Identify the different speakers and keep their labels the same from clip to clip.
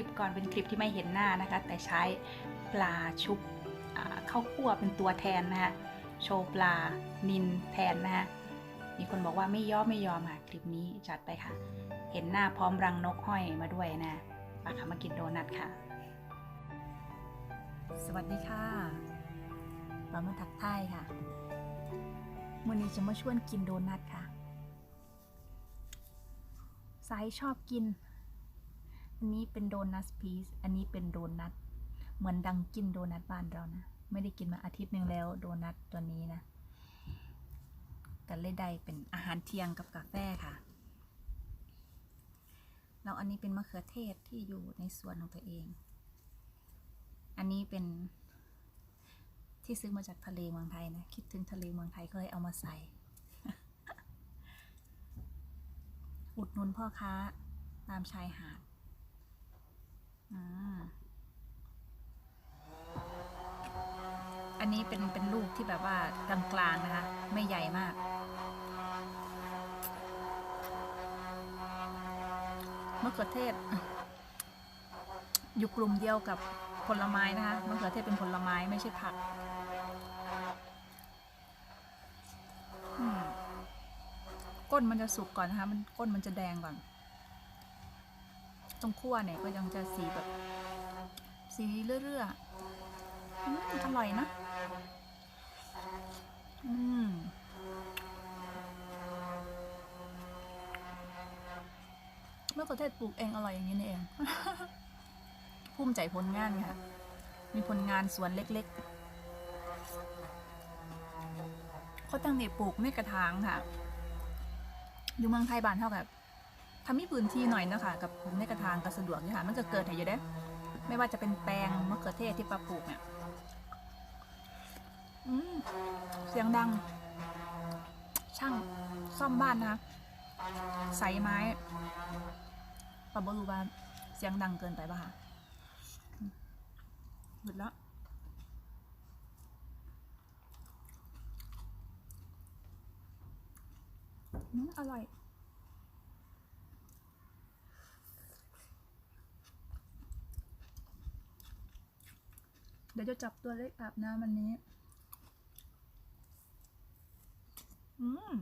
Speaker 1: คลิปก่อนเป็นคลิปที่ไม่เห็นหน้านะคะ แต่ใช้ปลาชุบข้าวคั่วเป็นตัวแทนนะคะโชว์ปลานินแทนนะคะมีคนบอกว่าไม่ยอมไม่ยอมค่ะคลิปนี้จัดไปค่ะ เห็นหน้าพร้อมรังนกห้อยมาด้วยนะปาค่ะมากินโดนัทค่ะ สวัสดีค่ะปามาทักทายค่ะวันนี้จะมาชวนกินโดนัทค่ะสายชอบกิน อันนี้เป็นโดนัทพีซอันนี้เป็นโดนัทเหมือนดังกินโดนัทบ้านเรานะ ไม่ได้กินมาอาทิตย์หนึ่งแล้วโดนัทตัวนี้นะกันเลยได้เป็นอาหารเที่ยงกับกาแฟค่ะแล้วอันนี้เป็นมะเขือเทศที่อยู่ในสวนของตัวเอง อันนี้เป็นที่ซื้อมาจากทะเลเมืองไทยนะ คิดถึงทะเลเมืองไทยก็เลยเอามาใส่ อุดหนุนพ่อค้าตามชายหาด อันนี้เป็นเป็นลูกที่แบบว่ากลางๆนะคะ ไม่ใหญ่มากมะเขือเทศ อยู่กลุ่มเดียวกับผลไม้นะคะมะเขือเทศเป็นผลไม้ไม่ใช่ผักก้นมันจะสุกก่อนนะคะ มันก้นมันจะแดงก่อน ตรงขั้วเนี่ยก็ยังจะสีแบบ สีเรื่อยๆอืมอร่อยนะ อืมเมื่อประเทศปลูกเองอร่อยอย่างนี้นี่เองภูมิใจผลงานค่ะ มีผลงานสวนเล็กๆเขาตั้งนี่ปลูกในกระถางค่ะ อยู่เมืองไทยบ้านเท่ากับ ทำมีพื้นที่หน่อยนะคะกับปลูกในกระถางก็สะดวกอยู่ค่ะมันก็เกิดให้อยู่ได้ไม่ว่าจะเป็นแปลงมะเขือเทศที่ปาปลูกเนี่ยอืมเสียงดัง ช่างซ่อมบ้านนะคะใส่ไม้ปาบรู้ว่าเสียงดังเกินไปป่ะคะอืมหยุดแล้วอืมอร่อย เดี๋ยวจะจับตัวเล็กอาบน้ำวันนี้ อืม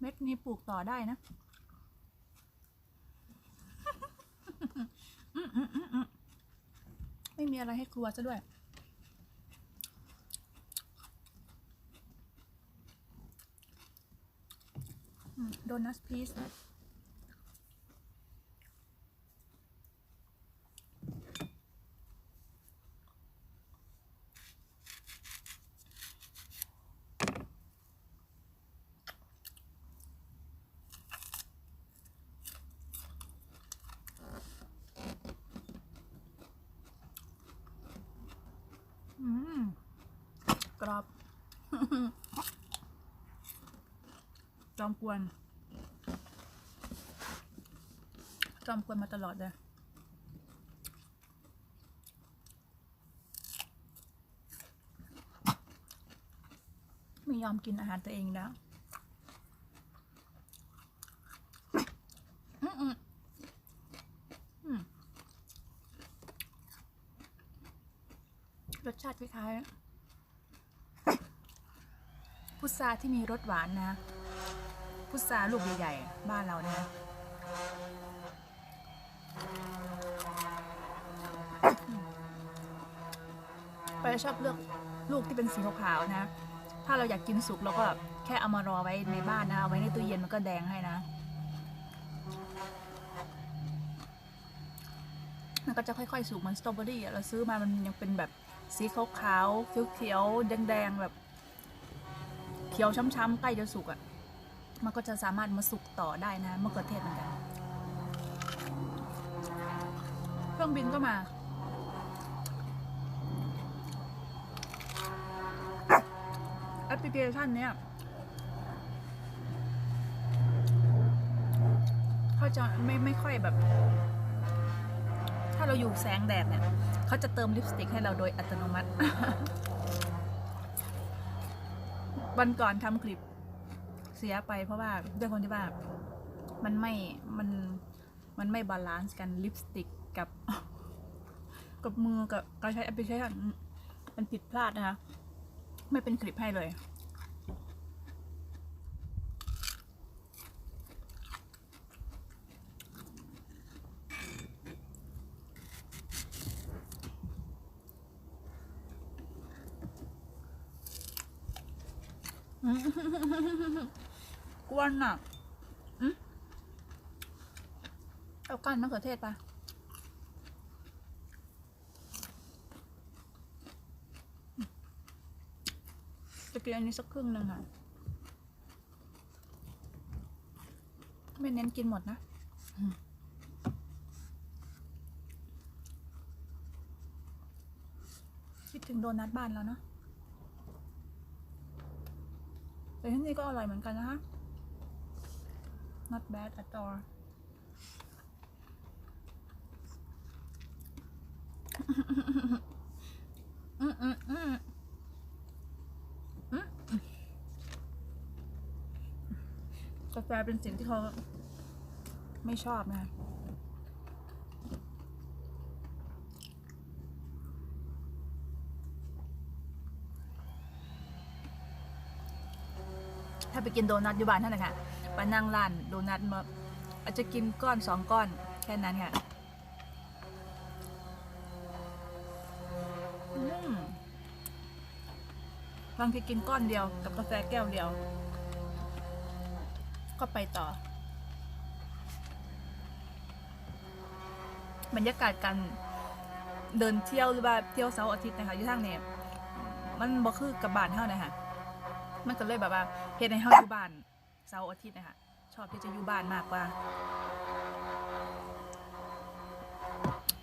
Speaker 1: เม็ดนี้ปลูกต่อได้นะ ไม่มีอะไรให้กลัวซะด้วย โดนัทพีซอืมกรอบ จอมกวน จอมกวนมาตลอดเลยไม่ยอมกินอาหารตัวเองแล้วรสชาติคล้ายๆพุทราที่มีรสหวานนะ พุทราลูกใหญ่ๆ บ้านเราเนี่ยนะไปชอบเลือกลูกที่เป็นสีขาวๆนะ ถ้าเราอยากกินสุกเราก็แค่เอามารอไว้ในบ้านนะเอาไว้ในตู้เย็นมันก็แดงให้นะ มันก็จะค่อยๆ สุกมันสตรอเบอรี่เราซื้อมามันยังเป็นแบบสีขาวๆเขียวๆแดงๆแบบ เขียวช้ำๆใกล้จะสุกอะ่ะ มันก็จะสามารถมาสุกต่อได้นะมะเขือเทศเหมือนกัน เครื่องบินก็มา แอปพลิเคชันเนี้ยเขาจะไม่ไม่ค่อยแบบ ถ้าเราอยู่แสงแดดเนี่ย เขาจะเติมลิปสติกให้เราโดยอัตโนมัติ วันก่อนทำคลิป เสียไปเพราะว่าด้วยคนที่ว่ามันไม่มันมันไม่บาลานซ์กันลิปสติกกับกับมือกับการใช้แอปพลิเคชันมันผิดพลาดนะคะ ไม่เป็นคลิปให้เลย กวนอะอืมเอาก้านมะเขือเทศปะจะกินอันนี้สักครึ่งหนึ่งค่ะ ไม่เน้นกินหมดนะคิดถึงโดนัทบ้านแล้วเนาะแต่ที่นี่ก็อร่อยเหมือนกันนะคะ not bad at all กาแฟเป็นสิ่งที่เขาไม่ชอบนะถ้าไปกินโดนัทอยู่บ้านท่านั้นค่ะ ไปนั่งร้านโดนัทมาอาจจะกินก้อนสองก้อนแค่นั้นค่ะอืมบางทีกินก้อนเดียวกับกาแฟแก้วเดียว ก็ไปต่อ บรรยากาศการเดินเที่ยวหรือว่าเที่ยวเสาร์อาทิตย์นะคะอยู่ทางเนี้มันบ่คือกับบ้านเท่านะคะมันก็เลยแบบว่าเฮ็ดให้เฮาอยู่บ้าน เสาร์อาทิตย์นะคะชอบที่จะอยู่บ้านมากกว่า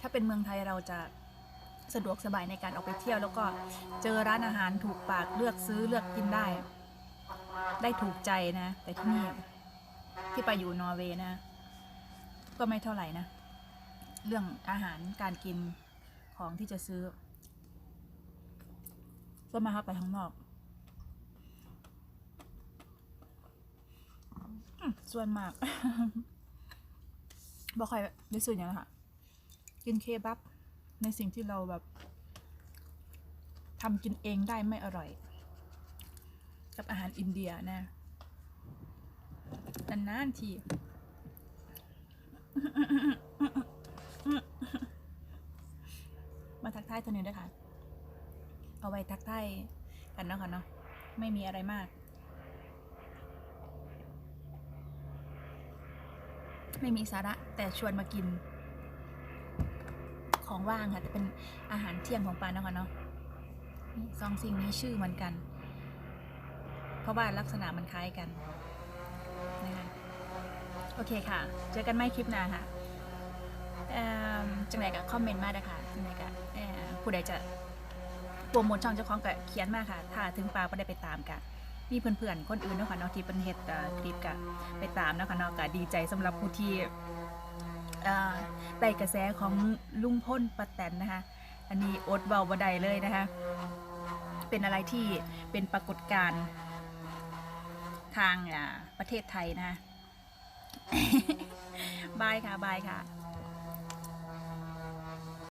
Speaker 1: ถ้าเป็นเมืองไทยเราจะสะดวกสบายในการออกไปเที่ยว แล้วก็เจอร้านอาหารถูกปากเลือกซื้อเลือกกินได้ ได้ถูกใจนะ แต่ที่นี่ที่ไปอยู่นอร์เวย์นะ ก็ไม่เท่าไหร่นะ เรื่องอาหารการกินของที่จะซื้อ ก็มาครับไปข้างนอก อืม ส่วนมากบอกใครได้สื่ออย่างนั้ค่ะกินเคบับ ในสิ่งที่เราแบบทำกินเองได้ไม่อร่อย กับอาหารอินเดียนะนานๆทีมาทักทายตัวนี้ด้วยค่ะ เอาไว้ทักทายกันเนาะค่ะเนาะไม่มีอะไรมาก ไม่มีสาระแต่ชวนมากิน ของว่างค่ะแต่เป็นอาหารเที่ยงของปานนะคะเนาะสองสิ่งนี้ชื่อเหมือนกัน เพราะว่าลักษณะมันคล้ายกันนะคะโอเคค่ะ เจอกันไม่คลิปหน้าค่ะจังไรก็คอมเมนต์มาได้ค่ะจังไรก็เอ่อผู้ใดจะโปรโมทช่องเจ้าของก็เขียนมาค่ะ ถ้าถึงปลาก็ได้ไปตามกัน มีเพื่อนๆคนอื่นเนาะค่ะเนาะที่เป็นเฮ็ดคลิปกะไปตามเนาะค่ะเนาะก็ดีใจสำหรับผู้ที่เอ่อได้กระแสของลุงพ่นป้าแตนนะคะอันนี้อดเบาบ่ได้เลยนะคะเป็นอะไรที่เป็นปรากฏการณ์ทางประเทศไทยนะคะบายค่ะบายค่ะ